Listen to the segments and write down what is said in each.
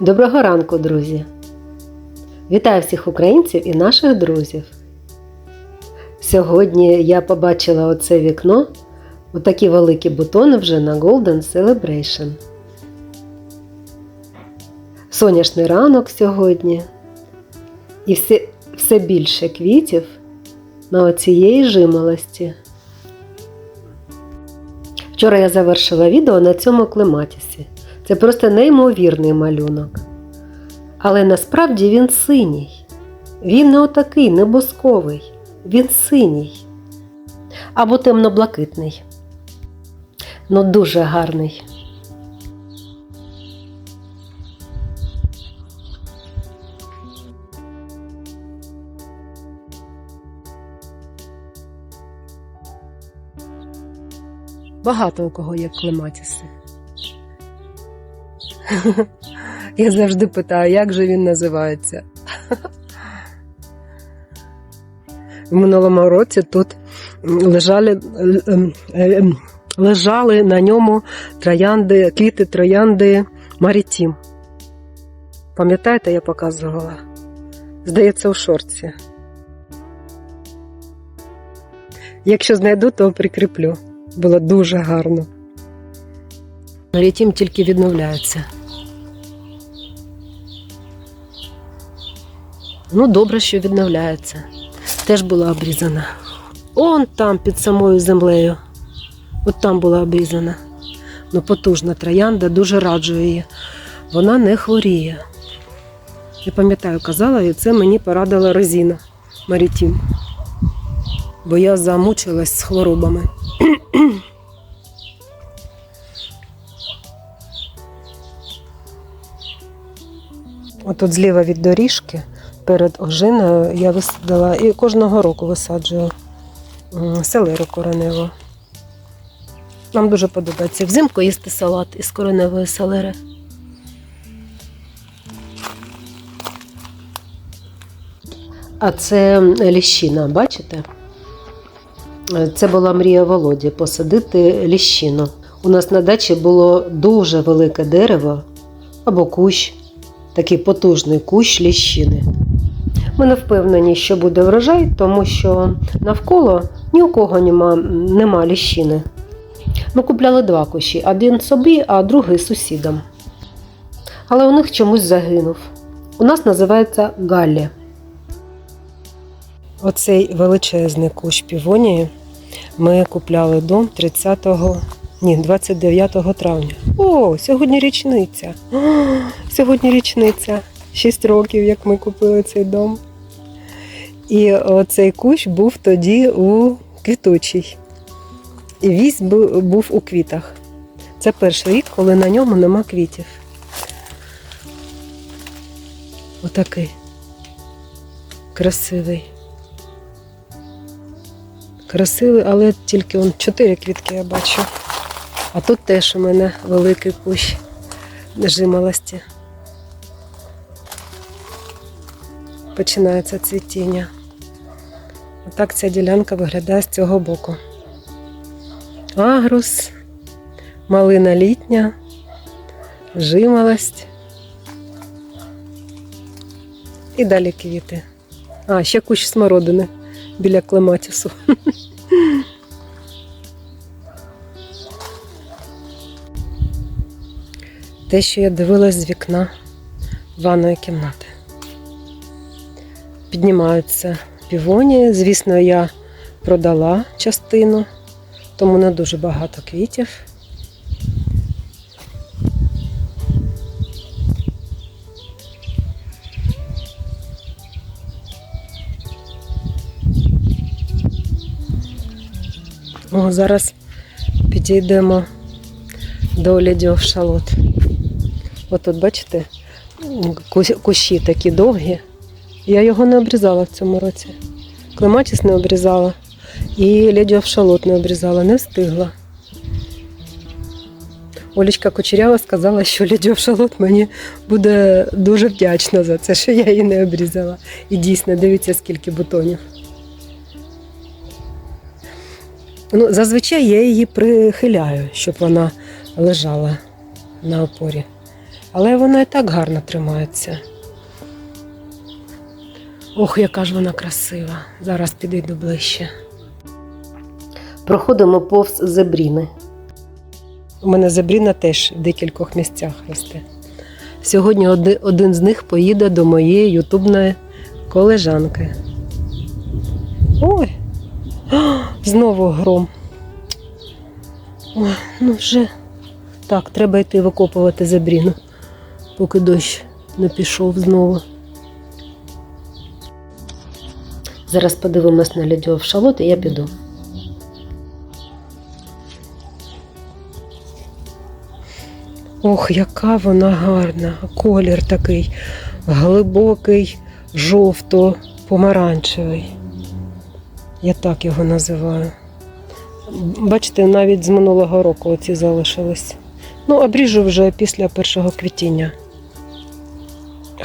Доброго ранку, друзі! Вітаю всіх українців і наших друзів. Сьогодні я побачила оце вікно, отакі великі бутони вже на Golden Celebration. Сонячний ранок сьогодні. І все, все більше квітів на оцієї жимолості. Вчора я завершила відео на цьому клематісі. Це просто неймовірний малюнок. Але насправді він синій. Він не отакий небосковий, він синій. Або темно-блакитний. Ну, дуже гарний. Багато у кого є клематіси. Я завжди питаю, як же він називається. В минулому році тут лежали, ем, ем, лежали на ньому троянди, квіти троянди Марітім. Пам'ятаєте, я показувала? Здається, у шорці. Якщо знайду, то прикріплю. Було дуже гарно. Марітім тільки відновляється. Ну, добре, що відновляється. Теж була обрізана. Он там під самою землею. От там була обрізана. Ну, потужна троянда, дуже раджу її. Вона не хворіє. Я пам'ятаю, казала, і це мені порадила резина Марітім. Бо я замучилась з хворобами. Отут зліва від доріжки перед ожиною я висадила і кожного року висаджую селеру кореневу. Нам дуже подобається взимку їсти салат із кореневої селери. А це ліщина, бачите? Це була мрія Володі посадити ліщину. У нас на дачі було дуже велике дерево або кущ, такий потужний кущ ліщини. Ми не впевнені, що буде врожай, тому що навколо ні у кого нема, нема ліщини. Ми купляли два кущі: один собі, а другий сусідам. Але у них чомусь загинув. У нас називається Галлі. Оцей величезний кущ півонії ми купляли дом 30 ні, 29 травня. О, сьогодні річниця. О, сьогодні річниця. 6 років, як ми купили цей дом. І оцей кущ був тоді у квіточій. І весь бу- був у квітах. Це перший рік, коли на ньому нема квітів. Отакий. Красивий. Красивий, але тільки он чотири квітки я бачу. А тут теж у мене великий кущ жимолості. Починається цвітіння. Отак ця ділянка виглядає з цього боку. Агрус, малина літня, жимолость. І далі квіти. А, ще кущ смородини біля клематісу. Те, що я дивилась з вікна ванної кімнати. Піднімаються півонії. Звісно, я продала частину, тому не дуже багато квітів. О, зараз підійдемо до ледів шалот. От тут, бачите, кущі такі довгі. Я його не обрізала в цьому році. Клематіс не обрізала. І ледів шалот не обрізала, не встигла. Олічка Кучерява сказала, що ледів шалот мені буде дуже вдячна за це, що я її не обрізала. І дійсно, дивіться, скільки бутонів. Ну, зазвичай я її прихиляю, щоб вона лежала на опорі. Але вона і так гарно тримається. Ох, яка ж вона красива. Зараз підійду ближче. Проходимо повз зебріни. У мене зебріна теж в декількох місцях росте. Сьогодні один з них поїде до моєї ютубної колежанки. Ой, знову гром. Ой, ну вже так, треба йти викопувати зебріну, поки дощ не пішов знову. Зараз подивимось на лядьов шалот і я піду. Ох, яка вона гарна. Колір такий глибокий, жовто-помаранчевий. Я так його називаю. Бачите, навіть з минулого року оці залишились. Ну, обріжу вже після першого квітіння.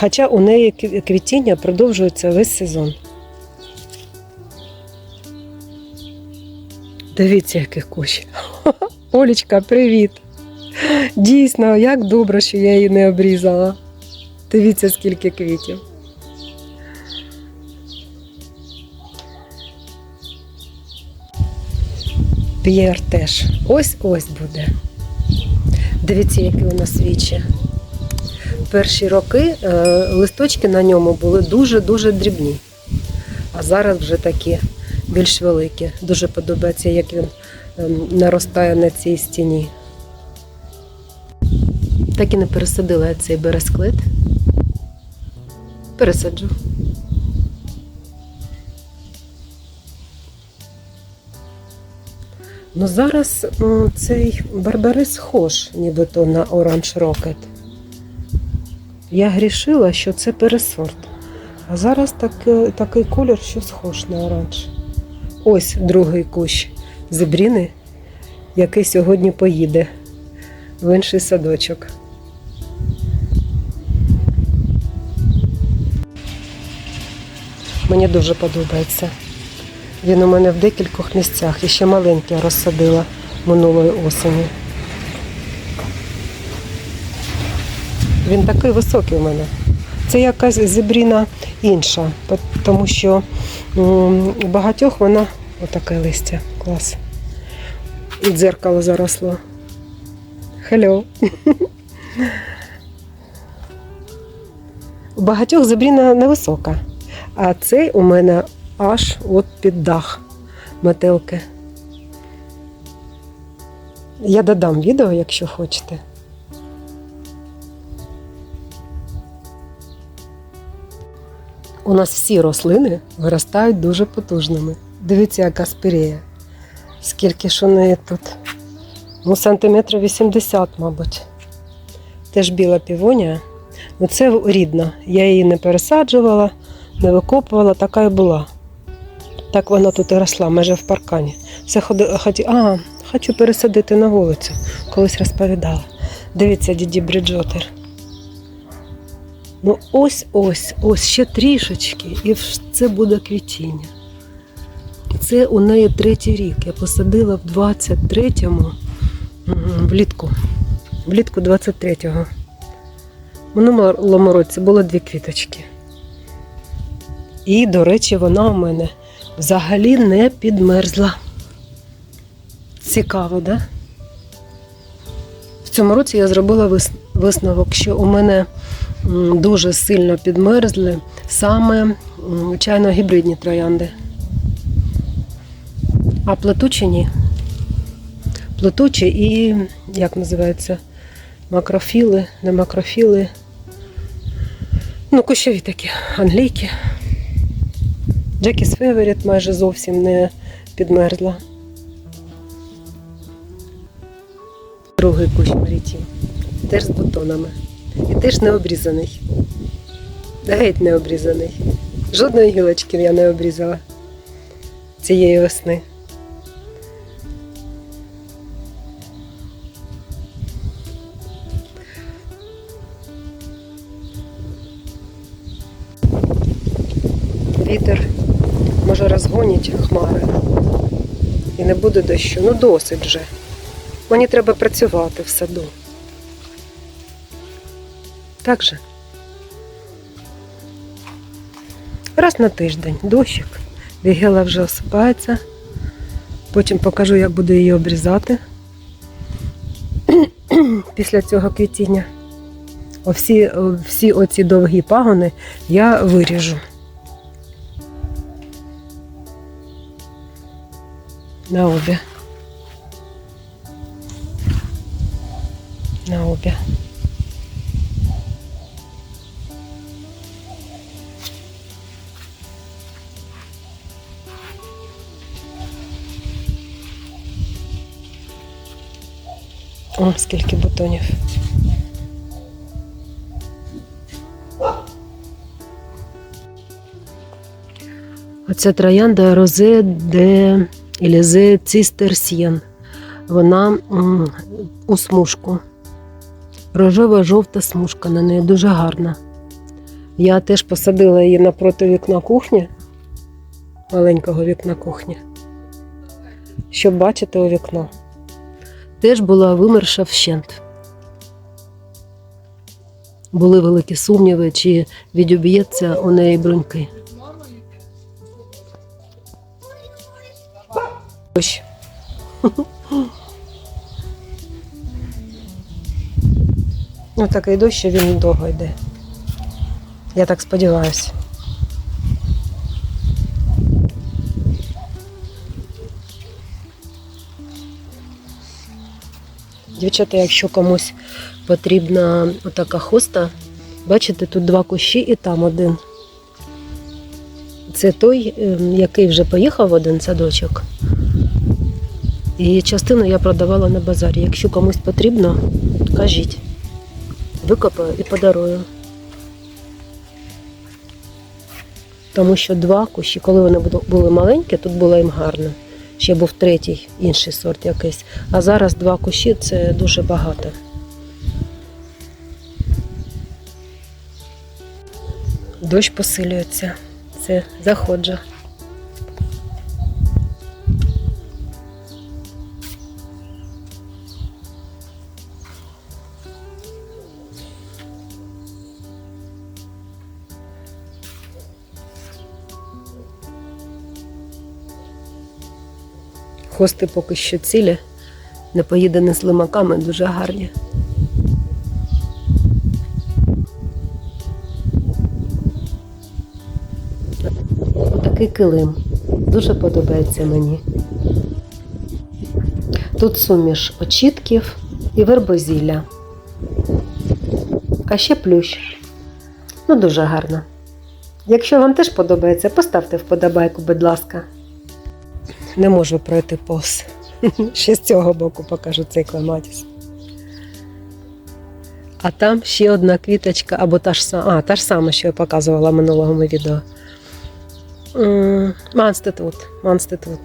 Хоча у неї квітіння продовжується весь сезон. Дивіться, який кущ. Олічка, привіт! Дійсно, як добре, що я її не обрізала. Дивіться, скільки квітів. П'єр теж. Ось-ось буде. Дивіться, які у нас вічі. Перші роки е, листочки на ньому були дуже-дуже дрібні. А зараз вже такі більш великі. Дуже подобається, як він ем, наростає на цій стіні. Так і не пересадила я цей бересклет. Пересаджу. Ну зараз цей барбарис схож, нібито на оранж рокет. Я грішила, що це пересорт. А зараз таки- такий колір, що схож на оранж. Ось другий кущ зебріни, який сьогодні поїде в інший садочок. Мені дуже подобається. Він у мене в декількох місцях і ще маленький розсадила минулої осені. Він такий високий у мене. Це якась зебріна інша, тому що у багатьох вона отаке листя. Клас. І дзеркало заросло. Хелло. У багатьох зебріна невисока, а цей у мене аж от під дах метелки. Я додам відео, якщо хочете. У нас всі рослини виростають дуже потужними. Дивіться, яка спирея. Скільки ж у неї тут? Ну, сантиметрів 80, мабуть. Теж біла півонія. Ну, це рідна. Я її не пересаджувала, не викопувала, така і була. Так вона тут і росла, майже в паркані. Все ході, а, хочу пересадити на вулицю, колись розповідала. Дивіться, діді Бріджотер. Ну, ось ось, ще трішечки, і це буде квітіння. Це у неї третій рік. Я посадила в 23-му м, влітку. Влітку 23-го. В минулому році було дві квіточки. І, до речі, вона у мене взагалі не підмерзла. Цікаво? Да? В цьому році я зробила вис- висновок, що у мене дуже сильно підмерзли саме м, чайно-гібридні троянди. А плетучі ні. Плетучі і, як називається, макрофіли, не макрофіли. Ну, кущові такі, англійки. Джекіс Феверіт майже зовсім не підмерзла. Другий кущ Марітім. Теж з бутонами. І теж не обрізаний. Геть не обрізаний. Жодної гілочки я не обрізала цієї весни. Вітер може розгонять хмари. І не буде дощу. Ну досить вже. Мені треба працювати в саду. Так же. Раз на тиждень дощик. Вігела вже осипається. Потім покажу, як буду її обрізати після цього квітіння. Всі, всі оці довгі пагони я виріжу. На обі. На обі. О, скільки бутонів. Оця троянда Розе де Елізе Цистерсьєн. Вона у смужку. Рожева жовта смужка на неї дуже гарна. Я теж посадила її напроти вікна кухні, маленького вікна кухні, щоб бачити у вікно. Теж була вимерша вщент. Були великі сумніви, чи відіб'ється у неї бруньки. Ось. Ну, такий дощ, що він довго йде. Я так сподіваюся. Дівчата, якщо комусь потрібна отака хоста, бачите, тут два кущі і там один. Це той, ем, який вже поїхав один садочок. І частину я продавала на базарі. Якщо комусь потрібно, кажіть. Викопаю і подарую. Тому що два кущі, коли вони були маленькі, тут було їм гарно. Ще був третій, інший сорт якийсь. А зараз два кущі це дуже багато. Дощ посилюється. Це заходжу. Хости поки що цілі, не поїдені з лимаками, дуже гарні. Такий килим. Дуже подобається мені. Тут суміш очітків і вербозілля. А ще плющ. Ну, дуже гарно. Якщо вам теж подобається, поставте вподобайку, будь ласка. Не можу пройти повз. Ще з цього боку покажу цей клематіс. А там ще одна квіточка, або та ж сама, а, та ж сама, що я показувала в минулому відео. Манститут. Манститут.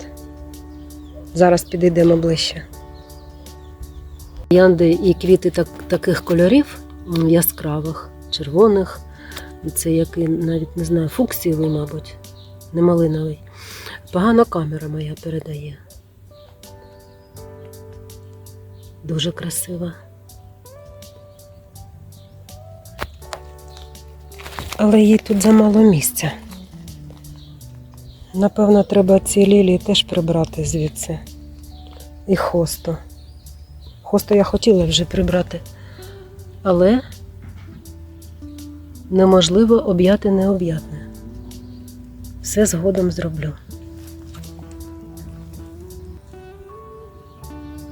Зараз підійдемо ближче. Янди і квіти так, таких кольорів яскравих, червоних. Це який навіть не знаю, фуксієвий, мабуть, не малиновий. Погана камера моя передає. Дуже красива. Але їй тут замало місця. Напевно, треба ці лілії теж прибрати звідси. І хосту. Хосту я хотіла вже прибрати, але неможливо об'яти необ'ятне. Все згодом зроблю.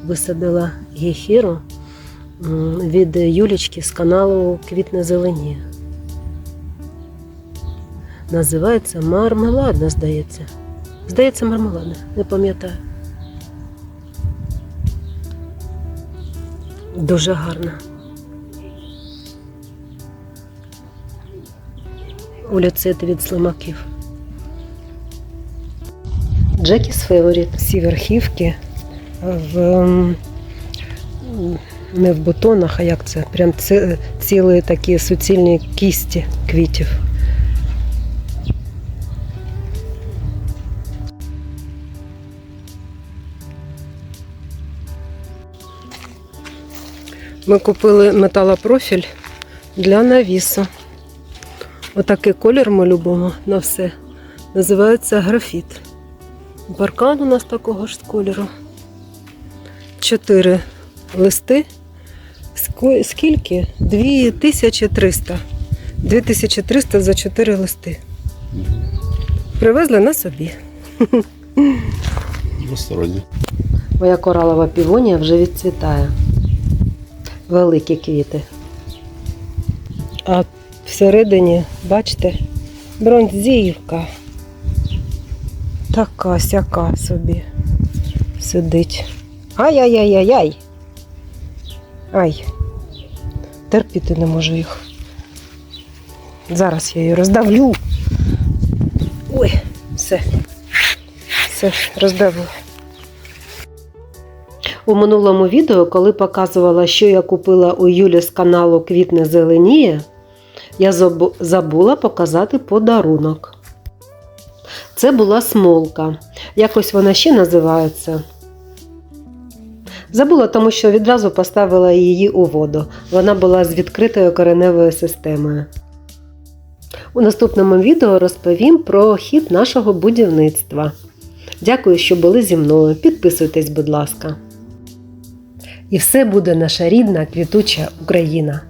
Висадила гефіру від Юлічки з каналу Квітне зелені. Називається мармеладна, здається. Здається, мармеладна, не пам'ятаю. Дуже гарна. Улюцет від слимаків. Джекіс Феворіт. Всі верхівки в, не в бутонах, а як це? Прям ці- цілі такі суцільні кісті квітів. Ми купили металопрофіль для навісу. Отакий колір ми любимо на все. Називається графіт. Паркан у нас такого ж кольору. Чотири листи. Скільки? 2300. 2300 за 4 листи. Привезли на собі. Двосторонні. Моя коралова півонія вже відцвітає. Великі квіти. А всередині, бачите, бронзівка. Така сяка собі сидить. Ай-яй-яй-яй-яй. Ай. Терпіти не можу їх. Зараз я її роздавлю. Ой, все. Все, роздавила. У минулому відео, коли показувала, що я купила у Юлі з каналу Квітне Зеленіє, я забула показати подарунок. Це була смолка. Якось вона ще називається. Забула, тому що відразу поставила її у воду. Вона була з відкритою кореневою системою. У наступному відео розповім про хід нашого будівництва. Дякую, що були зі мною. Підписуйтесь, будь ласка. І все буде наша рідна квітуча Україна.